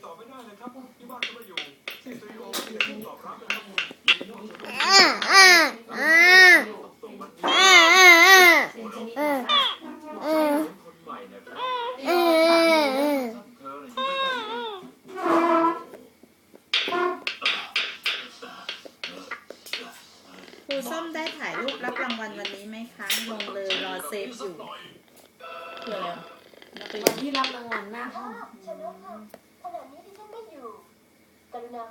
ได้เลยครับที่บ้านก็ไม่อยู่ที่สตูดิโอที่จะตอบรับนะครับยินดีต้อนรับอ่าอ่าอ่าส่งมาอ่าอ่าอ่าเออเออคนใหม่นะครับเออเออเธอเนี่ยอยู่ใกล้ๆครูส้มได้ถ่ายรูปรับรางวัลวันนี้ไหมคะ ลงเลยรอเซฟอยู่เผื่อเราไปวันที่รับรางวัลหน้าห้อง ชนกค่ะขณะนี้ดิฉันไม่อยู่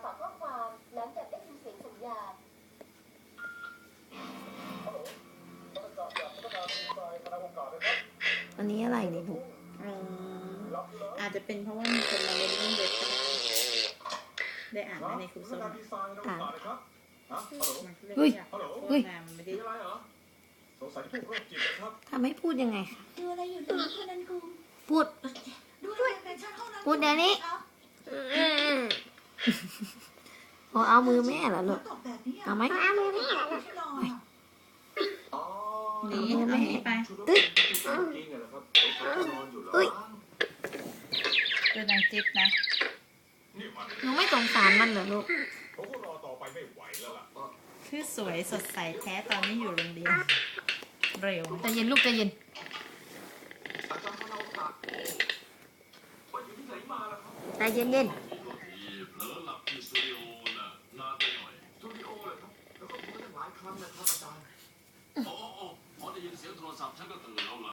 กรุณาฝากข้อความหลังจากได้ยินเสียงสัญญาณอันนี้อะไรเนี่ยลูกอ๋ออาจจะเป็นเพราะว่ามีคนมาเล่นเรื่องเว็บก็ได้ได้อ่านไหมในครูส้มการดีไซน์เราผ่านนะครับฮะฮัลโหลมันก็เลยไม่อยากโฆษณามันไม่ได้มีอะไรเหรอสงสัยพวกโรคจิตนะครับทำให้พูดยังไงคะดูอะไรอยู่ตรงนี้คนนั้นกูพูดดูอะไรแฟชั่นห้องนั้นพูดเดี๋ยวนี้ โอ้เอามือแม่เหรอลูกตกแบบนี้เอาไหมเอามือแม่เหรอที่รออะอ๋อหนีเอาหนีไปชุดรถที่ผมกินเนี่ยนะครับเขานอนอยู่เหรอตัวนางจิ๊บนะนี่มันหนูไม่สงสารมันเหรอลูกผมก็รอต่อไปไม่ไหวแล้วล่ะคือสวยสดใสแท้ตอนนี้อยู่โรงเรียนเร็วใจเย็นลูกใจเย็นอาจารย์คณะโอกาสว่าอยู่ที่ไหนมาล่ะครับใจเย็นเย็นแล้วก็พูดตั้งหลายครั้งนะครับอาจารย์ โอ้โอ้พอได้ยินเสียงโทรศัพท์ฉันก็ตื่นแล้วล่ะ